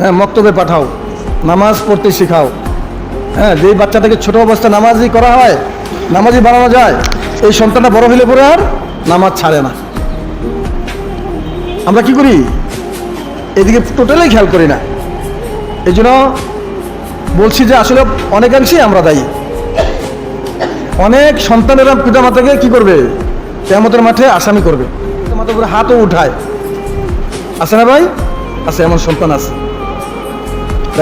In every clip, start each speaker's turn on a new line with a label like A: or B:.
A: হ্যাঁ মক্তবে পাঠাও। নামাজ পড়তে শেখাও। হ্যাঁ যেই বাচ্চাটাকে ছোট অবস্থায় নামাজি করা হয়, নামাজি বানানো যায়, এই সন্তানটা বড় হলে পরে আর নামাজ ছাড়ে না। আমরা কি করি? এদিকে টোটালি খেয়াল করি না। এই জন্য বলছি যে আসলে অনেকাংশেই আমরা দায়ী। অনেক সন্তানেরা পিতামাতাকে কি করবে? কেমতের মাঠে আসামি করবে। পিতামাতার উপরে হাতও উঠায়। আছে না ভাই? আছে, এমন সন্তান আছে।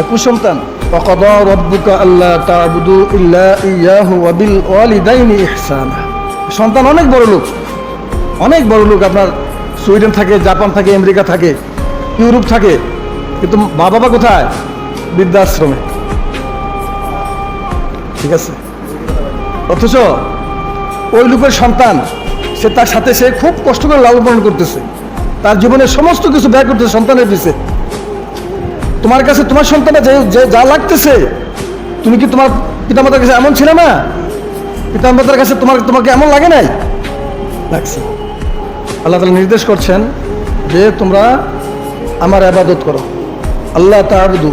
A: কুসন্তান وقضى ربك ألا تعبدوا إلا إياه وبالوالدين إحسانا সন্তান অনেক বড় লোক অনেক বড় লোক আপনার সুইডেন থাকে জাপান থাকে আমেরিকা থাকে ইউরোপ থাকে কিন্তু মা বাবা কোথায় বৃদ্ধাশ্রমে ঠিক আছে অথচ ওই লোকের সন্তান সে তার সাথে সে খুব কষ্ট করে লালন পালন করতেছে তার জীবনের সমস্ত কিছু ব্যয় করতেছে সন্তানের পিছে তোমার কাছে তোমার সন্তানটা যে যে লাগতেছে, তুমি কি তোমার পিতামাতার কাছে এমন ছিল না? পিতামাতার কাছে তোমার তোমাকে এমন লাগে নাই? লাগছে আল্লাহ তালা নির্দেশ করছেন যে তোমরা আমার আবাদত করো। আল্লাহ তাবদু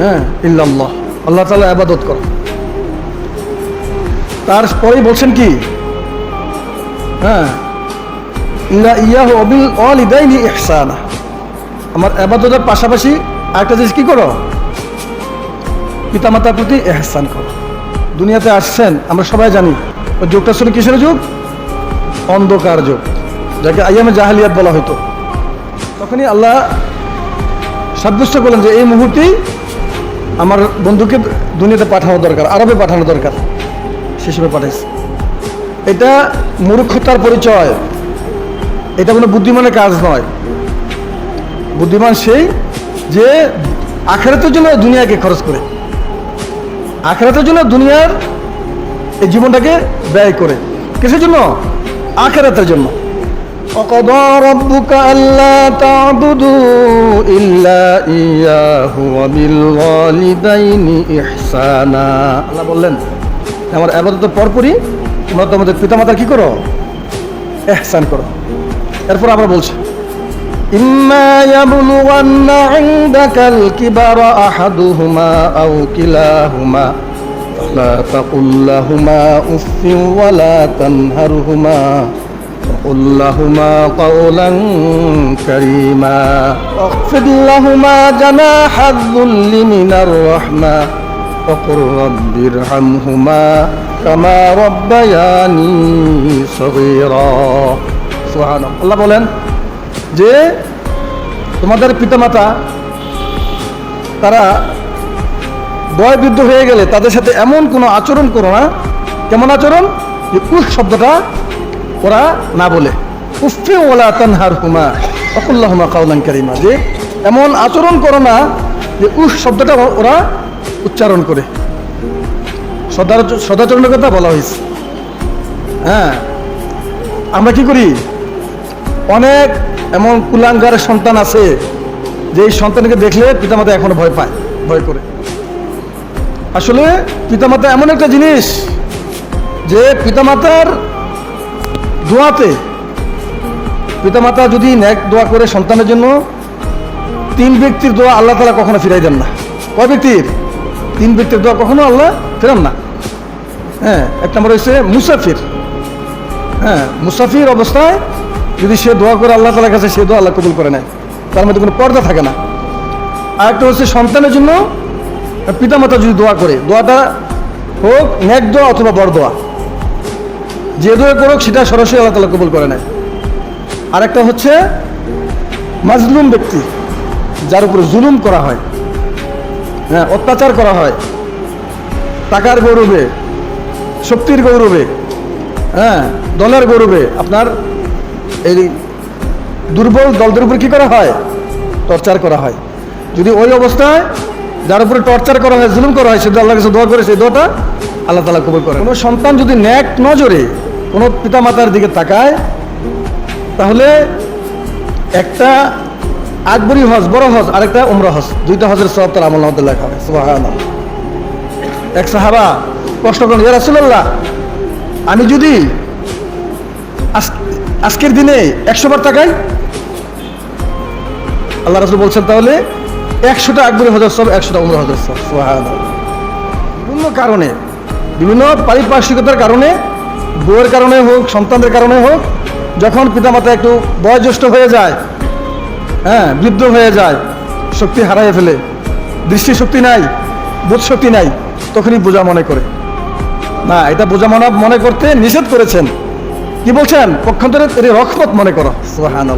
A: হ্যাঁ ইল্লাল্লাহ। আল্লাহ তালা আবাদত করো। তারপরেই বলছেন কি? হ্যাঁ ইল্লা ইয়াহ অবিল অল ইদাইনি ইহসানা। আমার আবাদতের পাশাপাশি আরেকটা জিনিস কি করো? পিতামাতার প্রতি এহসান করো। দুনিয়াতে আসছেন, আমরা সবাই জানি, ওই যুগটা ছিল কিসের যুগ? অন্ধকার যুগ, যাকে আইয়ামে জাহালিয়াত বলা হতো তখনই আল্লাহ সাব্যস্ত করলেন যে এই মুহূর্তেই আমার বন্ধুকে দুনিয়াতে পাঠানো দরকার, আরবে পাঠানো দরকার। সেসবে পাঠাইছে। এটা মূর্খতার পরিচয়। এটা কোনো বুদ্ধিমানের কাজ নয়। বুদ্ধিমান সেই যে আখেরাতের জন্য দুনিয়াকে খরচ করে আখেরাতের জন্য দুনিয়ার এই জীবনটাকে ব্যয় করে কিসের জন্য আখেরাতের জন্য وقضى ربك ألا تعبدوا إلا إياه وبالوالدين إحسانا আল্লাহ বললেন আমার আবাদতের পরপরই তোমরা তোমাদের পিতামাতার কি করো এহসান করো এরপর আমরা বলছি إما يبلغن عندك الكبر أحدهما أو كلاهما فلا تقل لهما أف ولا تنهرهما وقل لهما قولا كريما واخفض لهما جناح الذل من الرحمة وقل رب ارحمهما كما ربياني صغيرا سبحان الله الله বলেন যে তোমাদের পিতামাতা, তারা বয়বৃদ্ধ হয়ে গেলে তাদের সাথে এমন কোনো আচরণ করো না। কেমন আচরণ? যে উফ শব্দটা ওরা না বলে। উফে ওলা তানহার হুমা অকুল্লাহমা কাউলান কারিমা। যে এমন আচরণ করো না যে উফ শব্দটা ওরা উচ্চারণ করে। সদা সদাচরণের কথা বলা হয়েছে। হ্যাঁ আমরা কি করি? অনেক এমন কুলাঙ্গার সন্তান আছে যে এই সন্তানকে দেখলে পিতামাতা এখনও ভয় পায়, ভয় করে। আসলে পিতামাতা এমন একটা জিনিস যে পিতামাতার দোয়াতে, পিতামাতা যদি ন্যাক দোয়া করে সন্তানের জন্য, তিন ব্যক্তির দোয়া আল্লাহ তালা কখনো ফিরাই দেন না। কয় ব্যক্তির? তিন ব্যক্তির দোয়া কখনো আল্লাহ ফেরান না। হ্যাঁ এক নম্বর হচ্ছে মুসাফির। হ্যাঁ মুসাফির অবস্থায় যদি সে দোয়া করে আল্লাহ তালার কাছে, সে দোয়া আল্লাহ কবুল করে নেয়। তার মধ্যে কোনো পর্দা থাকে না। আর একটা হচ্ছে সন্তানের জন্য পিতামাতা যদি দোয়া করে, দোয়াটা হোক ন্যাক দোয়া অথবা বড় দোয়া। যে দোয়া করুক, সেটা সরাসরি আল্লাহ তালা কবুল করে নেয়। আরেকটা হচ্ছে মাজলুম ব্যক্তি, যার উপরে জুলুম করা হয় হ্যাঁ অত্যাচার করা হয়, টাকার গৌরবে, শক্তির গৌরবে হ্যাঁ দলের গৌরবে, আপনার এই দুর্বল দলদের উপর কী করা হয়? টর্চার করা হয়। যদি ওই অবস্থায় যার উপরে টর্চার করা হয়, জুলুম করা হয়, সে আল্লাহ কাছে দোয়া করে, সেই দোয়াটা আল্লাহ তালা কবুল করে কোনো সন্তান যদি ন্যাক নজরে কোনো পিতামাতার দিকে তাকায়, তাহলে একটা আকবরী হজ, বড় হজ, আরেকটা উমরা হজ, দুইটা হজের সব তার আমল আমাদের লেখা হয়। সুবহানাল্লাহ। এক সাহাবা কষ্ট করেন রাসূলুল্লাহ, আমি যদি আজকের দিনে একশো বার টাকাই আল্লাহ রাসুল বলছেন তাহলে, একশোটা আকবরী হজর সব, একশোটা উমর হজর সব। বিভিন্ন কারণে, বিভিন্ন পারিপার্শ্বিকতার কারণে, বউয়ের কারণে হোক, সন্তানদের কারণে হোক, যখন পিতামাতা একটু বয়োজ্যেষ্ঠ হয়ে যায় হ্যাঁ বৃদ্ধ হয়ে যায়, শক্তি হারায় ফেলে, দৃষ্টিশক্তি নাই বোধ শক্তি নাই, তখনই বোঝা মনে করে। না, এটা বোঝা মনে করতে নিষেধ করেছেন। কি বলছেন? পক্ষান্তরে রহমত মনে করো। সোহান